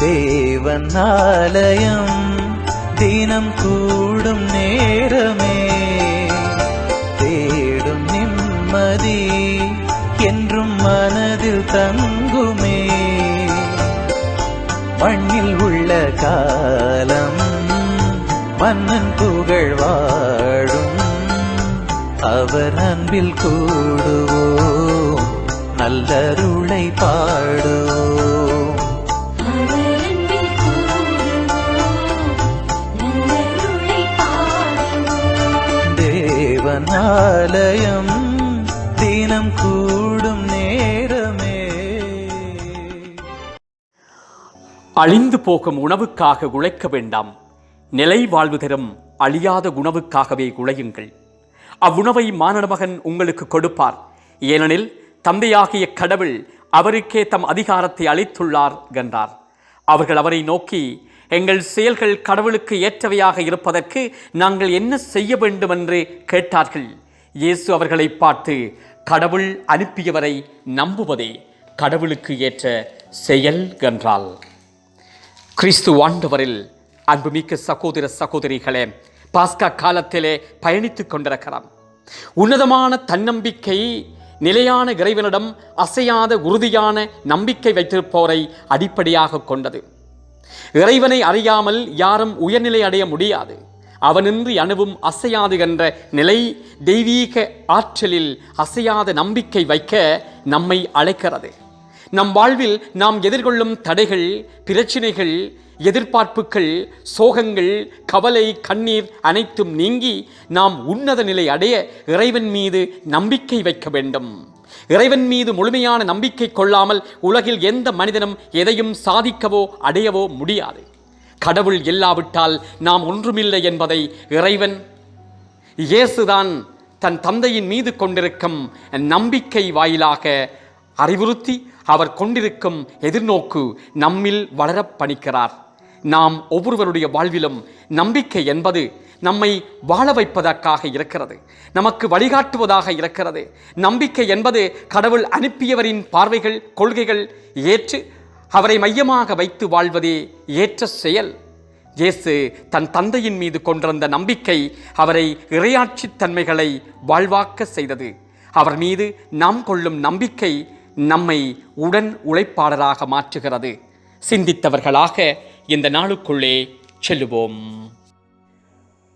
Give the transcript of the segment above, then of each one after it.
தேவன் ஆலயம் தினம் கூடும் நேரமே. தேடும் நிம்மதி என்றும் மனதில் தங்குமே. மண்ணில் உள்ள காலம் மன்னன் புகழ் வாழும். அவர் அன்பில் கூடுவோம் நல்லருளை பாடுவோம். ஆலயம் தினம் கூடும் நேரமே. அழிந்து போகும் உணவுக்காக உழைக்க வேண்டாம். நிலை வாழ்வு தரும் அழியாத உணவுக்காகவே உழையுங்கள். அவ்வுணவை மானட மகன் உங்களுக்கு கொடுப்பார். ஏனெனில் தந்தையாகிய கடவுள் அவருக்கே தம் அதிகாரத்தை அளித்துள்ளார் என்றார். அவர்கள் அவரை நோக்கி எங்கள் செயல்கள் கடவுளுக்கு ஏற்றவையாக இருப்பதற்கு நாங்கள் என்ன செய்ய வேண்டும் என்று கேட்டார்கள். இயேசு அவர்களை பார்த்து கடவுள் அனுப்பியவரை நம்புவதே கடவுளுக்கு ஏற்ற செயல் என்றால் கிறிஸ்து ஆண்டவரில் அன்புமிக்க சகோதர சகோதரிகளே பாஸ்கா காலத்திலே பயணித்துக் கொண்டிருக்கிறோம். உன்னதமான தன்னம்பிக்கை நிலையான இறைவனிடம் அசையாத உறுதியான நம்பிக்கை வைத்திருப்போரை அடிப்படையாக கொண்டது. இறைவனை அறியாமல் யாரும் உயர்நிலை அடைய முடியாது. அவனின்றி அணுவும் அசையாது என்ற நிலை தெய்வீக ஆற்றலில் அசையாத நம்பிக்கை வைக்க நம்மை அழைக்கிறது. நம் வாழ்வில் நாம் எதிர்கொள்ளும் தடைகள் பிரச்சினைகள் எதிர்பார்ப்புகள் சோகங்கள் கவலை கண்ணீர் அனைத்தும் நீங்கி நாம் உன்னத நிலை அடைய இறைவன் மீது நம்பிக்கை வைக்க வேண்டும். இறைவன் மீது முழுமையான நம்பிக்கை கொள்ளாமல் உலகில் எந்த மனிதனும் எதையும் சாதிக்கவோ அடையவோ முடியாது. கடவுள் இல்லாவிட்டால் நாம் ஒன்றுமில்லை என்பதை இறைவன் இயேசுதான் தன் தந்தையின் மீது கொண்டிருக்கும் நம்பிக்கை வாயிலாக அறிவுறுத்தி அவர் கொண்டிருக்கும் எதிர்நோக்கு நம்மில் வளரப் பணிக்கிறார். நாம் ஒவ்வொருவருடைய வாழ்விலும் நம்பிக்கை என்பது நம்மை வாழ வைப்பதற்காக இருக்கிறது. நமக்கு வழிகாட்டுவதாக இருக்கிறது. நம்பிக்கை என்பது கடவுள் அனுப்பியவரின் பார்வைகள் கொள்கைகள் ஏற்று அவரை மையமாக வைத்து வாழ்வதே ஏற்ற செயல். இயேசு தன் தந்தையின் மீது கொண்டிருந்த நம்பிக்கை அவரை இறையாட்சித் தன்மைகளை வாழ்வாக்க செய்தது. அவர் மீது நாம் கொள்ளும் நம்பிக்கை நம்மை உடன் உழைப்பாளராக மாற்றுகிறது. சிந்தித்தவர்களாக இந்த நாளுக்குள்ளே செல்லுவோம்.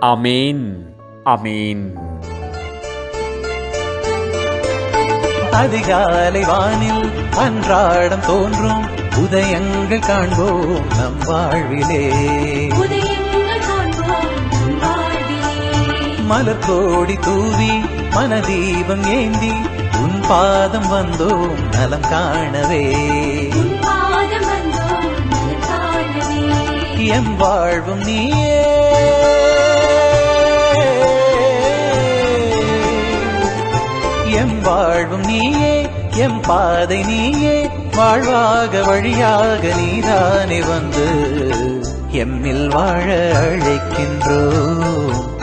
அமேன் அமேன் அதிகாலை வானில் அன்றாடம் தோன்றும் உதயங்கள் காண்போம் நம் வாழ்விலே. உதயங்கள் காண்போம் நம் வாழ்விலே. மலர் கோடி தூவி மனதீபம் ஏந்தி உன் பாதம் வந்தோம் நலம் காணவே. உன் பாதம் வந்தோம் நலம் காணவே. எம் வாழ்வும் நீயே எம் வாழ்வும் நீயே எம் பாதை நீயே வாழ்வாக வழியாக நீதானே வந்து எம்மில் வாழ அழைக்கின்றோம்.